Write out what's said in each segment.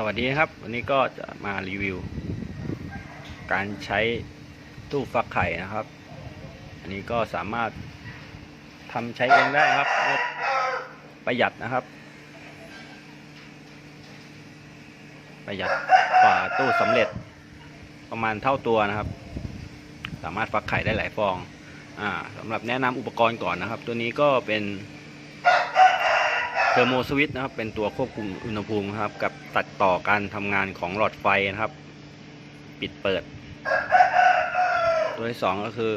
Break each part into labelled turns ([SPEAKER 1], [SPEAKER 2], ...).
[SPEAKER 1] สวัสดีครับ วันนี้ก็จะมารีวิว การใช้ตู้ฟักไข่นะครับ อันนี้ก็สามารถทำใช้เองได้ครับ ประหยัดนะครับ ประหยัดกว่าตู้สำเร็จประมาณเท่าตัวนะครับ สามารถฟักไข่ได้หลายฟองอ่าสำหรับแนะนำอุปกรณ์ก่อนนะครับ ตัวนี้ก็เป็น อร์โมสวิตช์นะครับ เป็นตัวควบคุมอุณหภูมิครับ กับตัดต่อการทำงานของหลอดไฟนะครับ ปิดเปิด ตัวที่สองก็คือ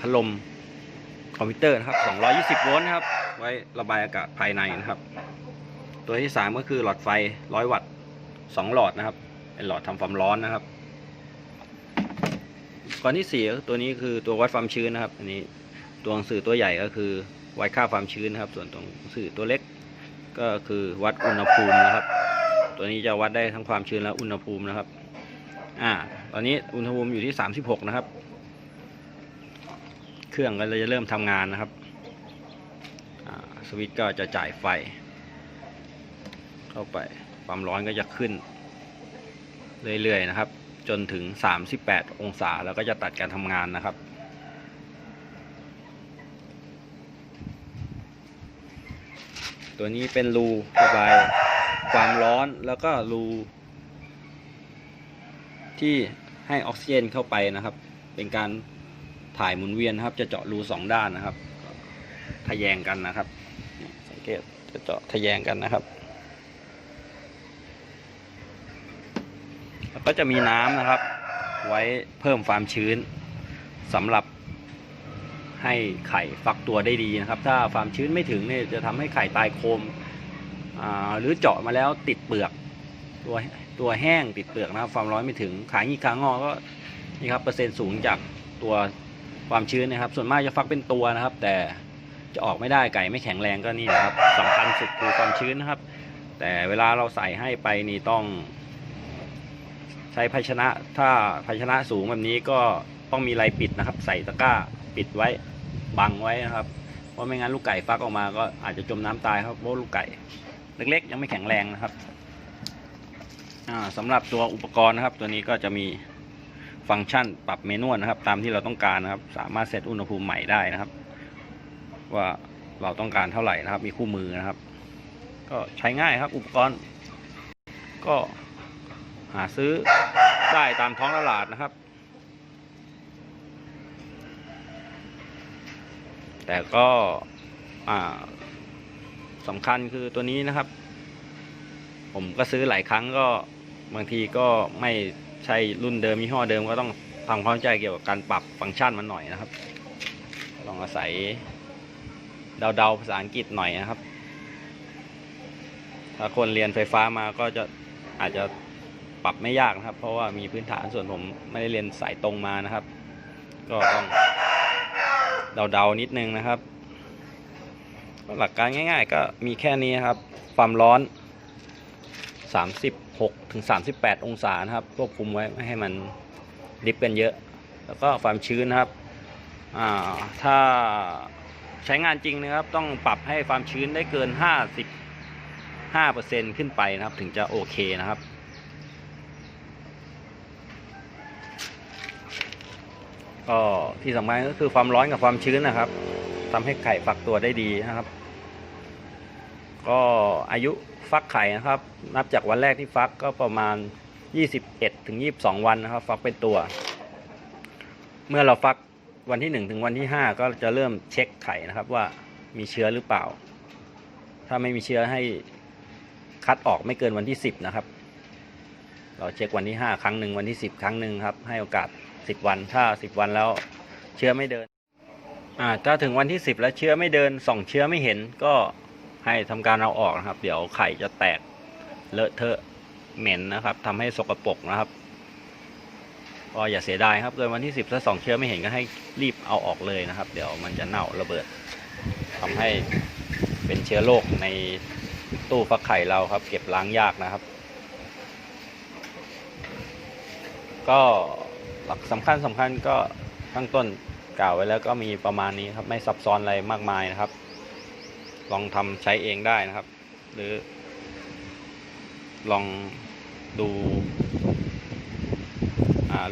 [SPEAKER 1] พัดลมคอมพิวเตอร์นะครับ 220 โวลต์นะครับ ไว้ระบายอากาศภายในนะครับ ตัวที่สามก็คือหลอดไฟ 100 วัตต์ 2 หลอดนะครับ เป็นหลอดทำความร้อนนะครับ ก่อนที่สี่ตัวนี้คือตัววัดความชื้นนะครับ อันนี้ตัวหนังสือตัวใหญ่ก็คือวัดค่าความชื้นนะครับ ส่วนตัวหนังสือตัวเล็ก ก็คือวัดอุณหภูมินะครับ ตัวนี้จะวัดได้ทั้งความชื้นและอุณหภูมินะครับ อ่า ตอนนี้อุณหภูมิอยู่ที่ 36 นะครับ เครื่องก็เลยจะเริ่มทำงานนะครับสวิตช์ก็จะจ่ายไฟ เข้าไปความร้อนก็จะขึ้น เรื่อยๆนะครับ จนถึง 38 องศาแล้วก็จะตัดการทำงานนะครับ ตัวนี้เป็นรูระบายความร้อนแล้วก็รูที่ให้ออกซิเจนเข้าไปนะครับ เป็นการถ่ายหมุนเวียนนะครับ จะเจาะรูสองด้านนะครับทะแยงกันนะครับ สังเกตจะเจาะทะแยงกันนะครับแล้วก็จะมีน้ำนะครับ ไว้เพิ่มความชื้นสำหรับ ให้ไข่ฟักตัวได้ดีนะครับ ถ้าความชื้นไม่ถึงเนี่ยจะทำให้ไข่ตายโคมหรือเจาะมาแล้วติดเปลือก ตัวตัวแห้งติดเปลือกนะครับ ความร้อนไม่ถึงขางีกขางอก็นี่ครับเปอร์เซ็นต์สูงจากตัวความชื้นนะครับ ส่วนมากจะฟักเป็นตัวนะครับ แต่จะออกไม่ได้ไก่ไม่แข็งแรงก็นี่นะครับสำคัญสุดคือความชื้นนะครับ แต่เวลาเราใส่ให้ไปนี่ต้อง ใช้ภาชนะ ถ้าภาชนะสูงแบบนี้ก็ต้องมีอะไรปิดนะครับ ใส่ตะกร้า ปิดไว้บังไว้นะครับเพราะไม่งั้นลูกไก่ฟักออกมาก็อาจจะจมน้ำตายครับเพราะลูกไก่เล็กๆ ยังไม่แข็งแรงนะครับอ่าสำหรับตัวอุปกรณ์นะครับ ตัวนี้ก็จะมีฟังก์ชันปรับเมนูนะครับ ตามที่เราต้องการนะครับ สามารถเซตอุณหภูมิใหม่ได้นะครับ ว่าเราต้องการเท่าไหร่นะครับ มีคู่มือนะครับ ก็ใช้ง่ายครับ อุปกรณ์ ก็หาซื้อได้ตามท้องตลาดนะครับ แต่ก็สำคัญคือตัวนี้นะครับ ผมก็ซื้อหลายครั้งก็บางทีก็ไม่ใช่รุ่นเดิมยี่ห้อเดิมก็ต้องทำความเข้าใจเกี่ยวกับการปรับฟังก์ชันมันหน่อยนะครับ ลองอาศัยเดาๆภาษาอังกฤษหน่อยนะครับ ถ้าคนเรียนไฟฟ้ามาก็จะอาจจะปรับไม่ยากนะครับ เพราะว่ามีพื้นฐานส่วนผมไม่ได้เรียนสายตรงมานะครับ ก็ต้อง เดาๆนิดนึงนะครับ หลักการง่าย ๆ ก็มีแค่นี้ครับ ความร้อน 36ถึง38 องศานะครับควบคุมไว้ไม่ให้มันดิฟกันเยอะ แล้วก็ความชื้นนะครับถ้าใช้งานจริงนะครับ ต้องปรับให้ความชื้นได้เกิน 55%ขึ้นไปนะครับ ถึงจะโอเคนะครับ ก็ที่สำคัญก็คือความร้อนกับความชื้นนะครับทำให้ไข่ฟักตัวได้ดีนะครับ ก็อายุฟักไข่นะครับ นับจากวันแรกที่ฟักก็ประมาณ 21ถึง22 วันนะครับ ฟักเป็นตัว เมื่อเราฟักวันที่ 1 ถึงวันที่ 5 ก็จะเริ่มเช็คไข่นะครับว่ามีเชื้อหรือเปล่า ถ้าไม่มีเชื้อให้คัดออกไม่เกินวันที่ 10 นะครับ เราเช็ควันที่ 5 ครั้งหนึ่งวันที่ 10 ครั้งหนึ่งครับ ให้โอกาส 10วันถ้า10วันแล้วเชื้อไม่เดินอ่าถ้าถึงวันที่10แล้วเชื้อไม่เดินส่องเชื้อไม่เห็นก็ให้ทำการเอาออกนะครับ เดี๋ยวไข่จะแตกเลอะเทอะเหม็นนะครับทำให้สกปรกนะครับก็อย่าเสียดายครับเกินวันที่10ถ้าส่องเชื้อไม่เห็นก็ให้รีบเอาออกเลยนะครับ เดี๋ยวมันจะเน่าระเบิดทำให้เป็นเชื้อโรคในตู้ฟักไข่เราครับ เก็บล้างยากนะครับ ก็ หลักสำคัญสำคัญก็ข้างต้นกล่าวไว้แล้วก็มีประมาณนี้ครับไม่ซับซ้อนอะไรมากมายนะครับ ลองทำใช้เองได้นะครับ หรือ ลองดู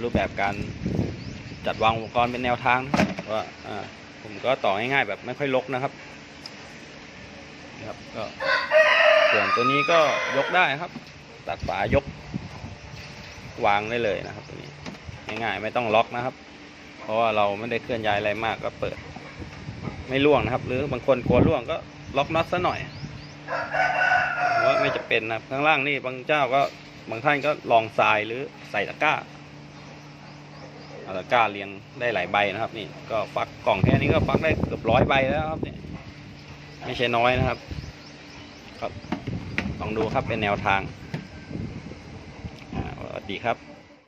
[SPEAKER 1] รูปแบบการจัดวางอุปกรณ์เป็นแนวทางว่าอ่าผมก็ต่อง่ายๆแบบไม่ค่อยลกนะครับนะครับก็ส่วนตัวนี้ก็ยกได้ครับ ตัดฝายกวางได้เลยนะครับตัวนี้ ง่ายๆไม่ต้องล็อกนะครับ เพราะว่าเราไม่ได้เคลื่อนย้ายอะไรมากก็เปิด ไม่ล่วงนะครับ หรือบางคนกลัวล่วงก็ล็อกน็อตซะหน่อยว่าไม่จะเป็นนะครับข้างล่างนี่บางเจ้าก็บางท่านก็ลองทรายหรือใส่ตะกร้าเอาตะกร้าเรียงได้หลายใบนะครับ นี่ก็ฟักกล่องแค่นี้ก็ฟักได้เกือบร้อยใบแล้วครับเนี่ยไม่ใช่น้อยนะครับครับลองดูครับเป็นแนวทางอ่าสวัสดีครับ